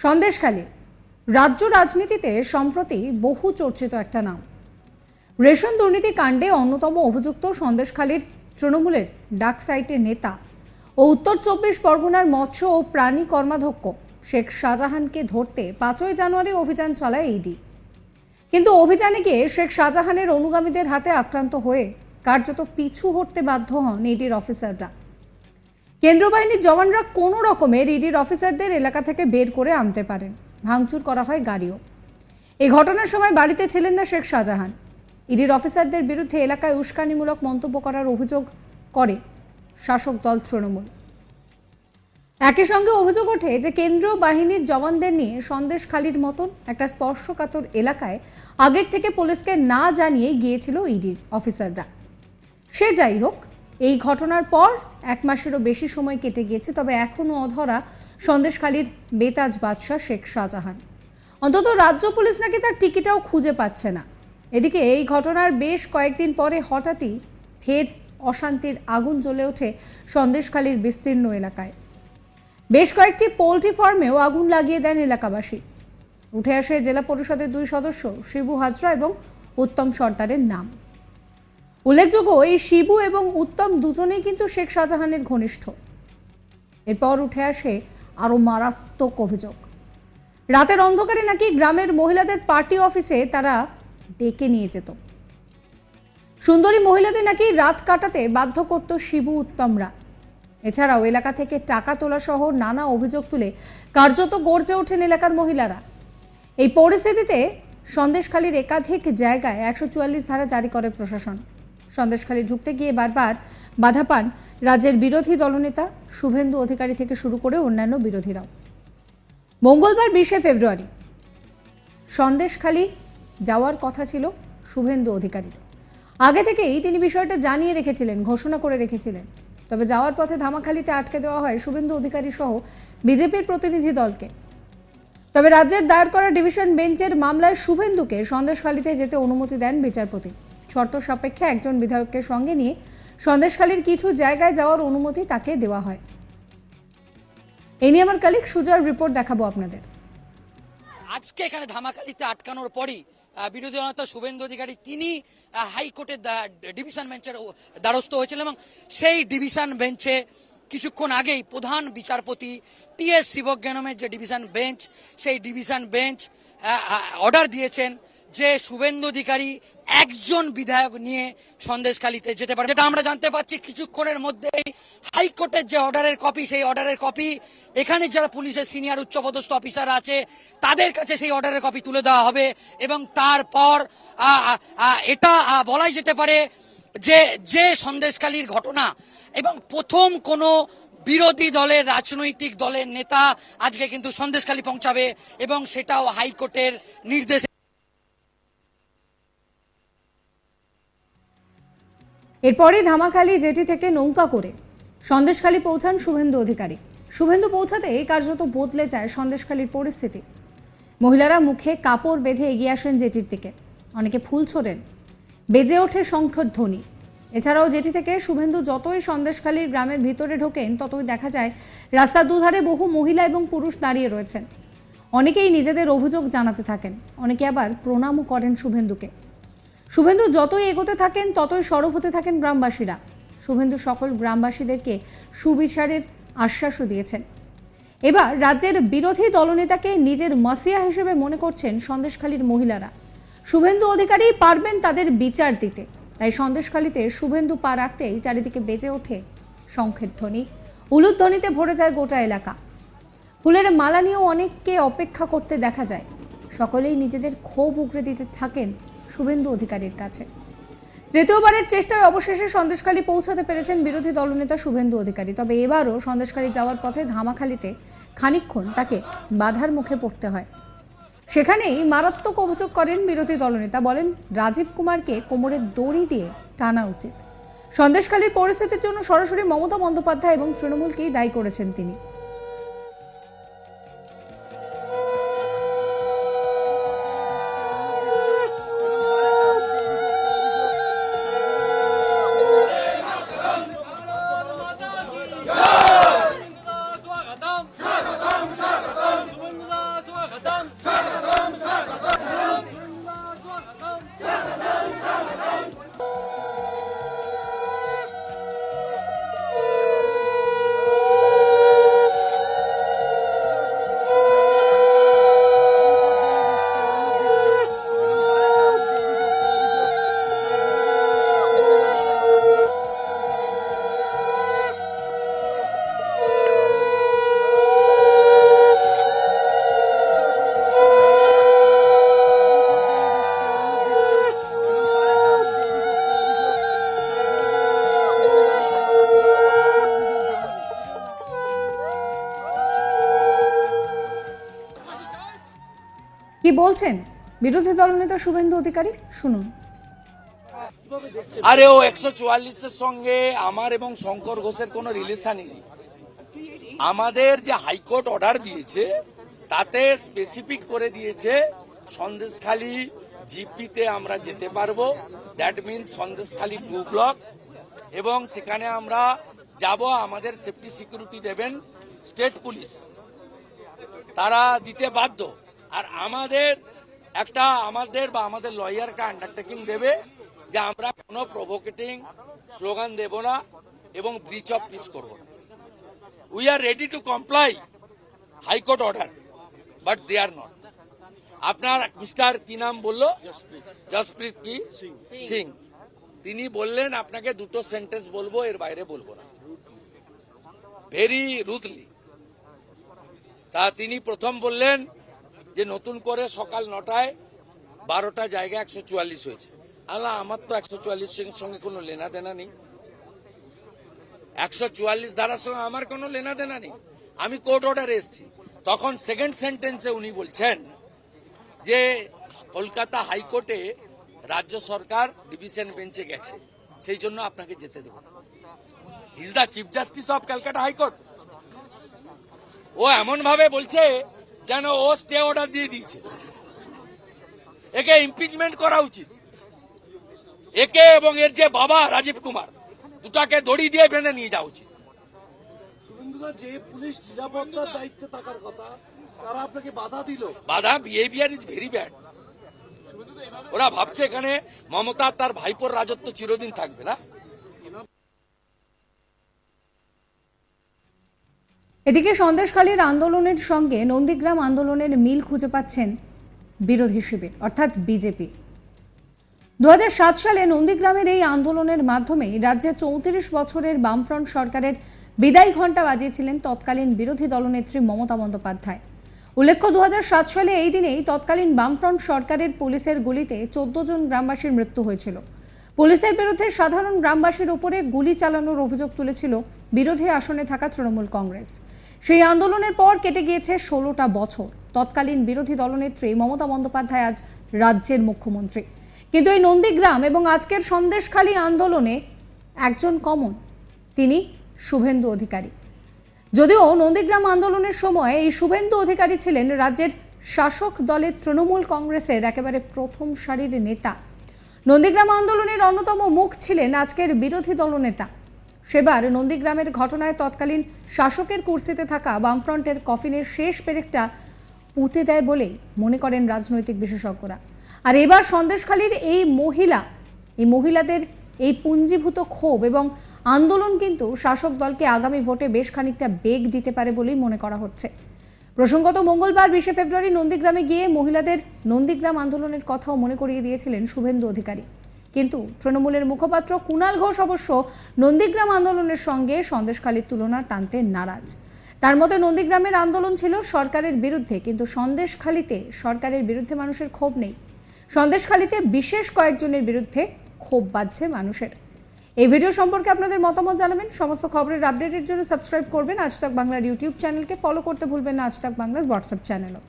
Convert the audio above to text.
সন্দেশখালী। রাজ্য রাজনীতিতে সম্প্রতি বহু চর্চিত একটা নাম। রেশন দুর্নীতি কাণ্ডে অন্যতম অভিযুক্ত সন্দেশখালীর তৃণমূলের ডাক সাইটের নেতা ও উত্তর চব্বিশ পরগনার মৎস্য ও প্রাণী কর্মাধ্যক্ষ শেখ শাহজাহানকে ধরতে পাঁচই জানুয়ারি অভিযান চালায় ইডি। কিন্তু অভিযানে গিয়ে শেখ শাহজাহানের অনুগামীদের হাতে আক্রান্ত হয়ে কার্যত পিছু হটতে বাধ্য হন ইডির অফিসাররা। কেন্দ্রীয় বাহিনীর জওয়ানরা কোনো রকমের ইডির অফিসারদের এলাকা থেকে বের করে আনতে পারেন। ভাঙচুর করা হয় গাড়িও। এই ঘটনার সময় বাড়িতে ছিলেন না শেখ শাহজাহান। ইডির অফিসারদের বিরুদ্ধে এলাকায় উস্কানিমূলক মন্তব্য করার অভিযোগ করে শাসক দল তৃণমূল। একই সঙ্গে অভিযোগ ওঠে যে কেন্দ্রীয় বাহিনীর জওয়ানদের নিয়ে সন্দেশখালির মতন একটা স্পর্শকাতর এলাকায় আগের থেকে পুলিশকে না জানিয়ে গিয়েছিল ইডির অফিসাররা। সে যাই হোক এই ঘটনার পর এক মাসেরও বেশি সময় কেটে গিয়েছে, তবে এখনও অধরা সন্দেশখালীর বেতাজ বাদশাহ শেখ শাহজাহান। অন্তত রাজ্য পুলিশ নাকি তার টিকিটাও খুঁজে পাচ্ছে না। এদিকে এই ঘটনার বেশ কয়েকদিন পরে হঠাৎই ফের অশান্তির আগুন জ্বলে ওঠে সন্দেশখালীর বিস্তীর্ণ এলাকায়। বেশ কয়েকটি পোলট্রি ফার্মেও আগুন লাগিয়ে দেন এলাকাবাসী। উঠে আসে জেলা পরিষদের দুই সদস্য, শিবু হাজরা এবং উত্তম সর্দারের নাম। উল্লেখযোগ্য, এই শিবু এবং উত্তম দুজনেই কিন্তু শেখ শাহজাহানের ঘনিষ্ঠ। এরপর উঠে আসে আরও মারাত্মক অভিযোগ। রাতের অন্ধকারে নাকি গ্রামের মহিলাদের পার্টি অফিসে তারা ডেকে নিয়ে যেত। সুন্দরী মহিলাদের নাকি রাত কাটাতে বাধ্য করত শিবু উত্তমরা। এছাড়াও এলাকা থেকে টাকা তোলা সহ নানা অভিযোগ তুলে কার্যত গর্জে ওঠেন এলাকার মহিলারা। এই পরিস্থিতিতে সন্দেশখালীর একাধিক জায়গায় একশো চুয়াল্লিশ ধারা জারি করে প্রশাসন। সন্দেশখালী ঢুকতে গিয়ে বারবার বাধা পান রাজ্যের বিরোধী দলনেতা শুভেন্দু অধিকারী থেকে শুরু করে অন্যান্য বিরোধীরাও। মঙ্গলবার বিশে ফেব্রুয়ারি সন্দেশখালী যাওয়ার কথা ছিল শুভেন্দু অধিকারীর। আগে থেকেই তিনি বিষয়টা জানিয়ে রেখেছিলেন, ঘোষণা করে রেখেছিলেন। তবে যাওয়ার পথে ধামাখালিতে আটকে দেওয়া হয় শুভেন্দু অধিকারী সহ বিজেপির প্রতিনিধি দলকে। তবে রাজ্যের দায়ের করা ডিভিশন বেঞ্চের মামলায় শুভেন্দুকে সন্দেশখালীতে যেতে অনুমতি দেন বিচারপতি। শর্ত সাপেক্ষে একজন বিধায়ককে সঙ্গে নিয়ে সন্দেশখালীর কিছু জায়গায় যাওয়ার অনুমতি তাকে দেওয়া হয়। এই নিয়ে আমার কালিক সুজয় রিপোর্ট দেখাবো আপনাদের। আজকে এখানে ধামাকালিতে আটকানোর পরই বিরোধী দলনেতা শুভেন্দু অধিকারী তিনি হাইকোর্টের ডিভিশন বেঞ্চের দ্বারস্থ হয়েছিলেন এবং সেই ডিভিশন বেঞ্চে কিছুক্ষণ আগেই প্রধান বিচারপতি টি এস শিবজ্ঞানমের যে ডিভিশন বেঞ্চ, সেই ডিভিশন বেঞ্চ অর্ডার দিয়েছেন যে শুভেন্দু অধিকারী একজন বিধায়ক নিয়ে সন্দেশখালিতে যেতে পারে। যেটা আমরা জানতে পারছি কিছুক্ষণের মধ্যেই হাইকোর্টের যে অর্ডারের কপি, সেই অর্ডারের কপি, এখানে যারা পুলিশের সিনিয়র উচ্চপদস্থ অফিসার আছে, তাদের কাছে সেই অর্ডারের কপি তুলে দেওয়া হবে এবং তারপর এটা বলাই যেতে পারে যে যে সন্দেশখালীর ঘটনা এবং প্রথম কোনো বিরোধী দলের, রাজনৈতিক দলের নেতা আজকে কিন্তু সন্দেশখালী পৌঁছাবে এবং সেটাও হাইকোর্টের নির্দেশে এরপরে ধামাখালি জেটি থেকে নৌকা করে সন্দেশখালী পৌঁছান শুভেন্দু অধিকারী। শুভেন্দু পৌঁছাতে এই কার্যত বদলে যায় সন্দেশখালীর পরিস্থিতি। মহিলারা মুখে কাপড় বেঁধে এগিয়ে আসেন জেটির দিকে। অনেকে ফুল ছোড়েন। বেজে ওঠে শঙ্খর ধ্বনি। এছাড়াও জেটি থেকে শুভেন্দু যতই সন্দেশখালীর গ্রামের ভিতরে ঢোকেন, ততই দেখা যায় রাস্তার দুধারে বহু মহিলা এবং পুরুষ দাঁড়িয়ে রয়েছেন। অনেকেই নিজেদের অভিযোগ জানাতে থাকেন। অনেকে আবার প্রণামও করেন শুভেন্দুকে। শুভেন্দু যতই এগোতে থাকেন, ততই সরব হতে থাকেন গ্রামবাসীরা। শুভেন্দু সকল গ্রামবাসীদেরকে সুবিচারের আশ্বাসও দিয়েছেন। এবার রাজ্যের বিরোধী দলনেতাকে নিজের মাসিয়া হিসেবে মনে করছেন সন্দেশখালীর মহিলারা। শুভেন্দু অধিকারী পারবেন তাদের বিচার দিতে। তাই সন্দেশখালীতে শুভেন্দু পা রাখতেই চারিদিকে বেজে ওঠে শঙ্খের ধ্বনি। উলুধ্বনিতে ভরে যায় গোটা এলাকা। ফুলের মালা নিয়েও অনেককে অপেক্ষা করতে দেখা যায়। সকলেই নিজেদের ক্ষোভ উগড়ে দিতে থাকেন শুভেন্দু অধিকারীর কাছে। তৃতীয়বারের চেষ্টায় অবশেষে সন্দেশখালী পৌঁছাতে পেরেছেন বিরোধী দলনেতা শুভেন্দু অধিকারী। তবে এবারও সন্দেশখালী যাওয়ার পথে ধামাখালিতে খানিকক্ষণ তাকে বাধার মুখে পড়তে হয়। সেখানেই মারাত্মক অভিযোগ করেন বিরোধী দলনেতা। বলেন, রাজীব কুমারকে কোমরের দড়ি দিয়ে টানা উচিত। সন্দেশখালীর পরিস্থিতির জন্য সরাসরি মমতা বন্দ্যোপাধ্যায় এবং তৃণমূলকেই দায়ী করেছেন তিনি। কি বলছেন? বিরোধী দলনেতা শুভেন্দু অধিকারী? শুনুন। আরে ও একশো চুয়াল্লিশের সঙ্গে আমার এবং শঙ্কর ঘোষের কোনো রিলেশনই নেই। আমাদের যে হাইকোর্ট অর্ডার দিয়েছে, তাতে স্পেসিফিক করে দিয়েছে, সন্দেশখালী জিপিতে আমরা যেতে পারব। That means Sandeshkhali two block এবং সেখানে আমরা যাব, আমাদের সেফটি সিকিউরিটি দেবেন স্টেট পুলিশ তারা দিতে বাধ্য। আর আমাদের একটা আমাদের বা আমাদের লয়ারকে আন্ডারটেকিং দেবে যে আমরা কোনো প্রভোকেটিং স্লোগান দেব না এবং ব্রিচ অফ পিস করব না। We are ready to comply high court order but they are not আপনার মিস্টার কি নাম বলল? জসপ্রীত কি? সিং তিনি বললেন আপনাকে দুটো সেন্টেন্স বলব এর বাইরে বলব না। ভেরি রুথলি তা তিনি প্রথম বললেন যে নতুন করে সকাল নটায় বারোটা জায়গা একশো চুয়াল্লিশ হয়েছে। আল্লাহ, আমার তো একশো চুয়াল্লিশ সঙ্গে কোনো লেনা দেনা নেই। একশো চুয়াল্লিশ ধারার সঙ্গে আমার কোনো লেনা দেনা নেই। আমি কোর্ট অর্ডারে এসেছি। তখন সেকেন্ড সেন্টেন্সে উনি বলছেন যে, কলকাতা হাইকোর্টে রাজ্য সরকার ডিভিশন বেঞ্চে গেছে। সেই জন্য আপনাকে যেতে দেব। Is the chief justice of Calcutta high court ও এমন ভাবে বলছে যেন ও স্টে অর্ডার দিয়ে দিয়েছে। একে ইমপিচমেন্ট করা উচিত। একে এবং এর যে বাবা রাজীব কুমার দুটাকে দড়ি দিয়ে বেঁধে নিয়ে যাওয়া উচিত। যে পুলিশ নিরাপত্তার দায়িত্বে থাকার কথা তারা আপনাকে বাধা দিল। বাধা বিহেভিয়ার ইজ ভেরি ব্যাড ওরা ভাবছে এখানে মমতা তার ভাইপোর রাজত্ব চিরদিন থাকবে না। এদিকে সন্দেশখালীর আন্দোলনের সঙ্গে নন্দীগ্রাম আন্দোলনের মিল খুঁজে পাচ্ছেন বিরোধী শিবির, অর্থাৎ বিজেপি। দুহাজার সাত সালে নন্দীগ্রামের এই আন্দোলনের মাধ্যমে রাজ্যে চৌত্রিশ বছরের বামফ্রন্ট সরকারের বিদায় ঘণ্টা বাজিয়েছিলেন তৎকালীন বিরোধী দলনেত্রী মমতা বন্দ্যোপাধ্যায়। উল্লেখ্য দু হাজার সাত সালে এই দিনেই তৎকালীন বামফ্রন্ট সরকারের পুলিশের গুলিতে চোদ্দ জন গ্রামবাসীর মৃত্যু হয়েছিল। পুলিশের বিরুদ্ধে সাধারণ গ্রামবাসীর উপরে গুলি চালানোর অভিযোগ তুলেছিল বিরোধী আসনে থাকা তৃণমূল কংগ্রেস। সেই আন্দোলনের পর কেটে গিয়েছে ষোলোটা বছর। তৎকালীন বিরোধী দলনেত্রী মমতা বন্দ্যোপাধ্যায় আজ রাজ্যের মুখ্যমন্ত্রী। কিন্তু এই নন্দীগ্রাম এবং আজকের সন্দেশখালী আন্দোলনে একজন কমন, তিনি শুভেন্দু অধিকারী। যদিও নন্দীগ্রাম আন্দোলনের সময় এই শুভেন্দু অধিকারী ছিলেন রাজ্যের শাসক দলের তৃণমূল কংগ্রেসের একেবারে প্রথম সারির নেতা। নন্দীগ্রাম আন্দোলনের অন্যতম মুখ ছিলেন আজকের বিরোধী দলনেতা। সেবার নন্দীগ্রামের ঘটনায় তৎকালীন শাসকের কুর্সিতে থাকা বামফ্রন্টের কফিনের শেষ পেরেকটা পুঁতে দেয় বলেই মনে করেন রাজনৈতিক বিশেষজ্ঞরা। আর এবার সন্দেশখালীর এই মহিলা, এই মহিলাদের এই পুঞ্জীভূত ক্ষোভ এবং আন্দোলন কিন্তু শাসক দলকে আগামী ভোটে বেশ খানিকটা বেগ দিতে পারে বলেই মনে করা হচ্ছে। প্রসঙ্গত মঙ্গলবার বিশে ফেব্রুয়ারি নন্দীগ্রামে গিয়ে মহিলাদের নন্দীগ্রাম আন্দোলনের কথাও মনে করিয়ে দিয়েছিলেন শুভেন্দু অধিকারী। কিন্তু তৃণমূলের মুখপাত্র কুণাল ঘোষ অবশ্য নন্দীগ্রাম আন্দোলনের সঙ্গে সন্দেশখালীর তুলনা টানতে নারাজ। তার মতে নন্দীগ্রামের আন্দোলন ছিল সরকারের বিরুদ্ধে, কিন্তু সন্দেশখালীতে সরকারের বিরুদ্ধে মানুষের ক্ষোভ নেই। সন্দেশখালীতে বিশেষ কয়েকজনের বিরুদ্ধে ক্ষোভ বাজছে মানুষের। এই ভিডিও সম্পর্কে আপনাদের মতামত জানাবেন। সমস্ত খবরের আপডেটের জন্য সাবস্ক্রাইব করবেন। আজ তাক বাংলার ইউটিউব চ্যানেলকে ফলো করতে ভুলবেন না। আজ তাক বাংলার হোয়াটসঅ্যাপ চ্যানেলও।